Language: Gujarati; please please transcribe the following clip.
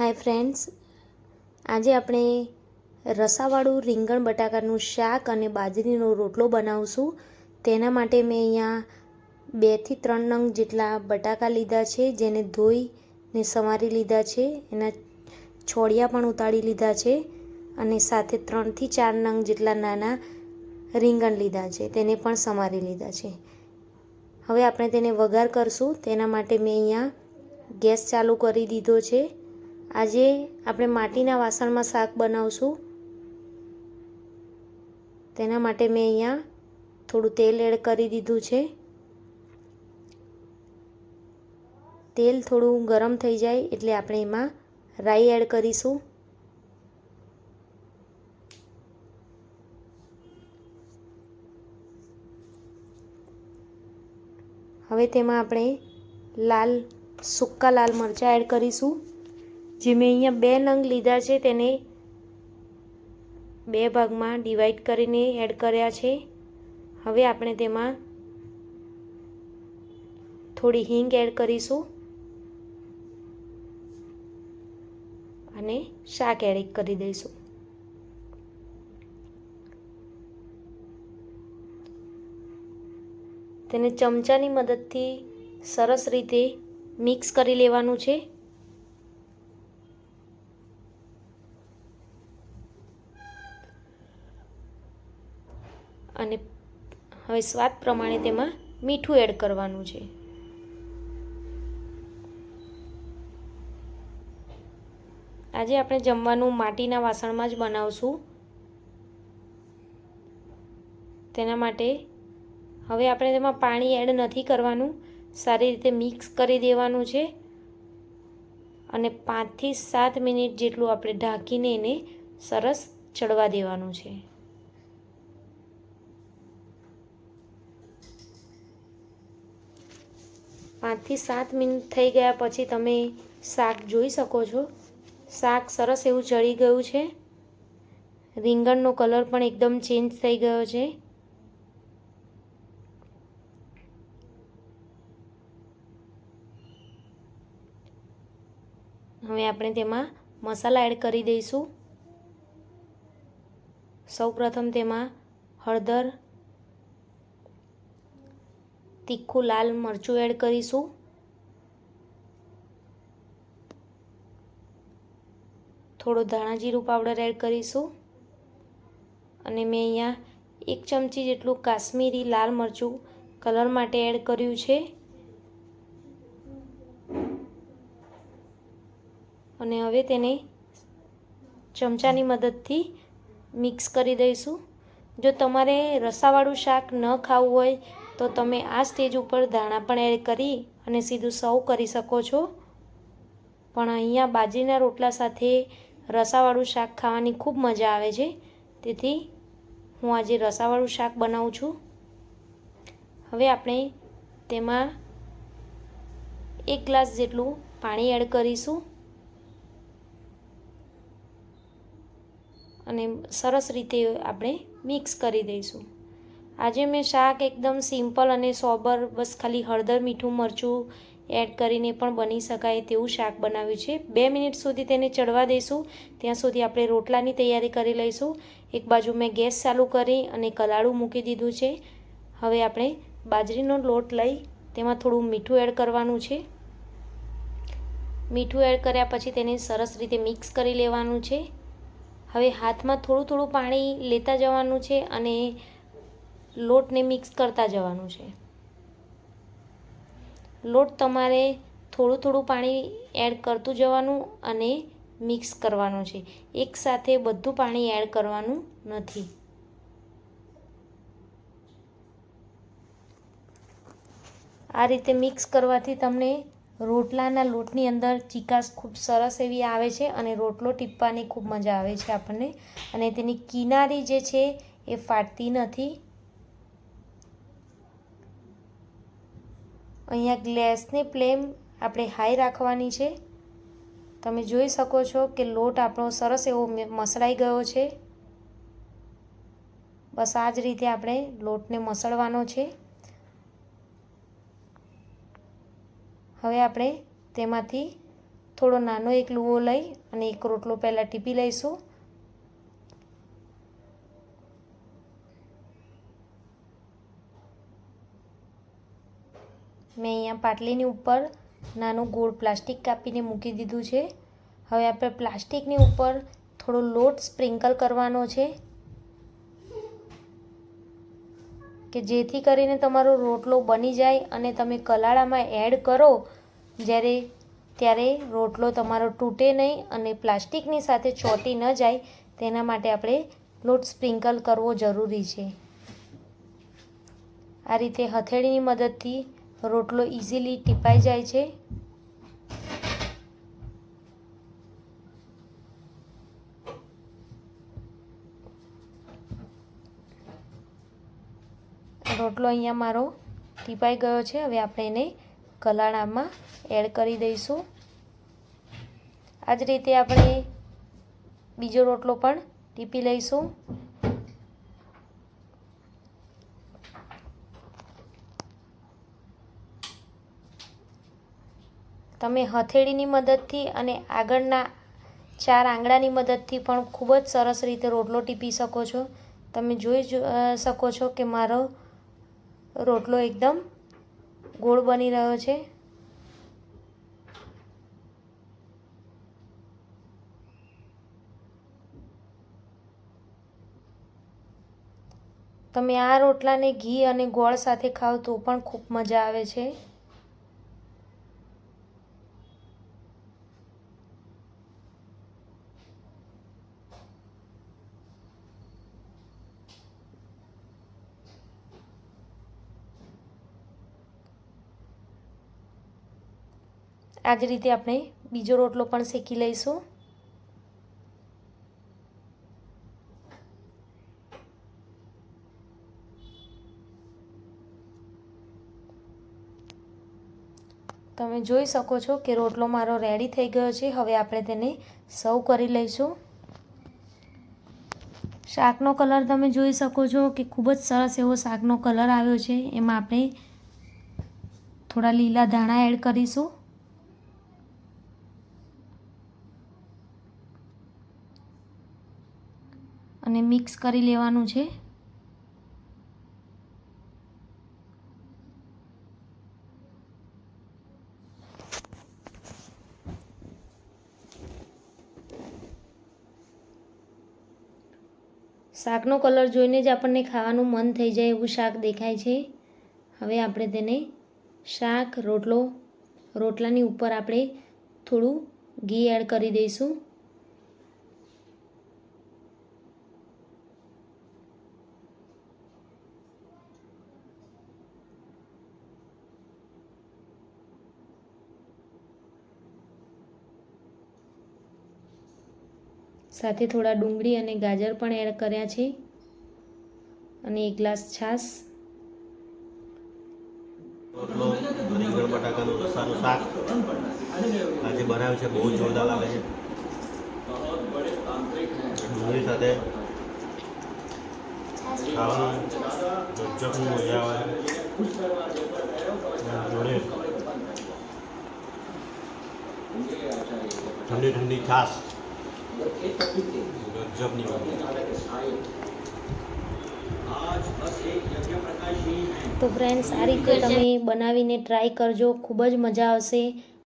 Hi friends. આજે આપણે રસાવાળું રીંગણ બટાકાનું શાક અને બાજરીનો રોટલો બનાવશું. તેના માટે મેં અહીંયા બેથી ત્રણ નંગ જેટલા બટાકા લીધા છે, જેને ધોઈને સમારી લીધા છે. એના છોડિયા પણ ઉતારી લીધા છે અને સાથે ત્રણથી ચાર નંગ જેટલા નાના રીંગણ લીધા છે, તેને પણ સમારી લીધા છે. હવે આપણે તેને વઘાર કરશું. તેના માટે મેં અહીંયા ગેસ ચાલુ કરી દીધો છે. આજે આપણે માટીના વાસણમાં શાક બનાવશું. તેના માટે મેં અહીંયા થોડું તેલ એડ કરી દીધું છે. તેલ થોડું ગરમ થઈ જાય એટલે આપણે એમાં રાઈ એડ કરીશું. હવે તેમાં આપણે લાલ, સૂકા લાલ મરચાં એડ કરીશું. જે મેં અહીંયા બે નંગ લીધા છે તેને બે ભાગમાં ડિવાઈડ કરીને એડ કર્યા છે. હવે આપણે તેમાં થોડી હિંગ એડ કરીશું. અને શાક એડ કરી દઈશું. તેને ચમચાની મદદથી સરસ રીતે મિક્સ કરી લેવાનું છે અને હવે સ્વાદ પ્રમાણે તેમાં મીઠું એડ કરવાનું છે. આજે આપણે જમવાનું માટીના વાસણમાં જ બનાવશું. તેના માટે હવે આપણે તેમાં પાણી એડ નથી કરવાનું. સારી રીતે મિક્સ કરી દેવાનું છે. અને પાંચથી સાત મિનિટ જેટલું આપણે ઢાંકીને એને સરસ ચડવા દેવાનું છે. પાંચથી સાત મિનિટ થઈ ગયા પછી તમે શાક જોઈ શકો છો. શાક સરસ એવું ચડી ગયું છે. રીંગણનો કલર પણ એકદમ ચેન્જ થઈ ગયો છે. હવે આપણે તેમાં મસાલા એડ કરી દઈશું. સૌપ્રથમ તેમાં હળદર તીખું લાલ મરચું એડ કરીશું. થોડો ધાણા જીરું પાવડર એડ કરીશું. અને મેં અહીંયા એક ચમચી જેટલું કાશ્મીરી લાલ મરચું કલર માટે એડ કર્યું છે. અને હવે તેને ચમચાની મદદથી મિક્સ કરી દઈશું. જો તમારે રસાવાળું શાક ન ખાવું હોય તો તમે આ સ્ટેજ ઉપર ધાણા પણ એડ કરી અને સીધું સર્વ કરી શકો છો. પણ અહીંયા બાજરીના રોટલા સાથે રસાવાળું શાક ખાવાની ખૂબ મજા આવે છે. તેથી હું આજે રસાવાળું શાક બનાવું છું. હવે આપણે તેમાં એક ગ્લાસ જેટલું પાણી એડ કરીશું. અને સરસ રીતે આપણે મિક્સ કરી દઈશું. આજે મેં શાક એકદમ સિમ્પલ અને સોબર, બસ ખાલી હળદર, મીઠું, મરચું એડ કરીને પણ બની શકાય તેવું શાક બનાવ્યું છે. બે મિનિટ સુધી તેને ચડવા દઈશું. ત્યાં સુધી આપણે રોટલાની તૈયારી કરી લઈશું. એક બાજુ મેં ગેસ ચાલુ કરી અને કલાળું મૂકી દીધું છે. હવે આપણે બાજરીનો લોટ લઈ તેમાં થોડું મીઠું એડ કરવાનું છે. મીઠું એડ કર્યા પછી તેને સરસ રીતે મિક્સ કરી લેવાનું છે. હવે હાથમાં થોડું થોડું પાણી લેતા જવાનું છે અને લોટને મિક્સ કરતા જવાનું છે. લોટ તમારે થોડું થોડું પાણી એડ કરતું જવાનું અને મિક્સ કરવાનું છે. એકસાથે બધું પાણી એડ કરવાનું નથી. આ રીતે મિક્સ કરવાથી તમને રોટલાના લોટની અંદર ચીકાશ ખૂબ સરસ એવી આવે છે અને રોટલો ટીપવાની ખૂબ મજા આવે છે આપણને. અને તેની કિનારી જે છે એ ફાટતી નથી. અહીંયા ગેસની ફ્લેમ આપણે હાઈ રાખવાની છે. તમે જોઈ શકો છો કે લોટ આપણો સરસ એવો મસળાઈ ગયો છે. બસ આ જ રીતે આપણે લોટને મસળવાનો છે. હવે આપણે તેમાંથી થોડો નાનો એક લૂવો લઈ અને એક રોટલો પહેલાં ટીપી લઈશું. મેં અહીંયા પાટલીની ઉપર નાનું ગોળ પ્લાસ્ટિક કાપીને મૂકી દીધું છે. હવે આપણે પ્લાસ્ટિકની ઉપર થોડો લોટ સ્પ્રિંકલ કરવાનો છે કે જેથી કરીને તમારો રોટલો બની જાય અને તમે કલાળામાં એડ કરો જ્યારે ત્યારે રોટલો તમારો તૂટે નહીં અને પ્લાસ્ટિકની સાથે ચોટી ન જાય તેના માટે આપણે લોટ સ્પ્રિંકલ કરવો જરૂરી છે. આ રીતે હથેળીની મદદથી રોટલો ઇઝીલી ટીપાઈ જાય છે. રોટલો અહીંયા મારો ટીપાઈ ગયો છે. હવે આપણે એને કલાણામાં એડ કરી દઈશું. આ જ રીતે આપણે બીજો રોટલો પણ ટીપી લઈશું. તમે હથેળીની મદદથી અને આગળના ચાર આંગળાની મદદથી પણ ખૂબ જ સરસ રીતે રોટલો ટીપી શકો છો. તમે જોઈ શકો છો કે મારો રોટલો એકદમ ગોળ બની રહ્યો છે. તમે આ રોટલાને ઘી અને ગોળ સાથે ખાઓ તો પણ ખૂબ મજા આવે છે. આ જ રીતે આપણે બીજો રોટલો પણ શેકી લઈશું. તમે જોઈ શકો છો કે રોટલો મારો રેડી થઈ ગયો છે. હવે આપણે તેને સર્વ કરી લઈશું. શાકનો કલર તમે જોઈ શકો છો કે ખૂબ જ સરસ એવો શાકનો કલર આવ્યો છે. એમાં આપણે થોડા લીલા ધાણા એડ કરીશું. અને મિક્સ કરી લેવાનું છે. શાકનો કલર જોઈને જ આપણને ખાવાનું મન થઈ જાય એવું શાક દેખાય છે. હવે આપણે તેને શાક, રોટલો, રોટલાની ઉપર આપણે થોડું ઘી એડ કરી દઈશું. સાથે થોડા ડુંગળી અને ગાજર પણ એડ કર્યા છે. અને એક ગ્લાસ છાશ. રીંગણ આજે બનાવ્યું છે, બહુ જોરદાર લાગે છે. ડુંગળી સાથે ઠંડી ઠંડી છાશ. તો ફ્રેન્ડ્સ આ રીતે તમે બનાવીને ટ્રાય કરજો. ખૂબ જ મજા આવશે.